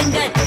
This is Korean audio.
하는 것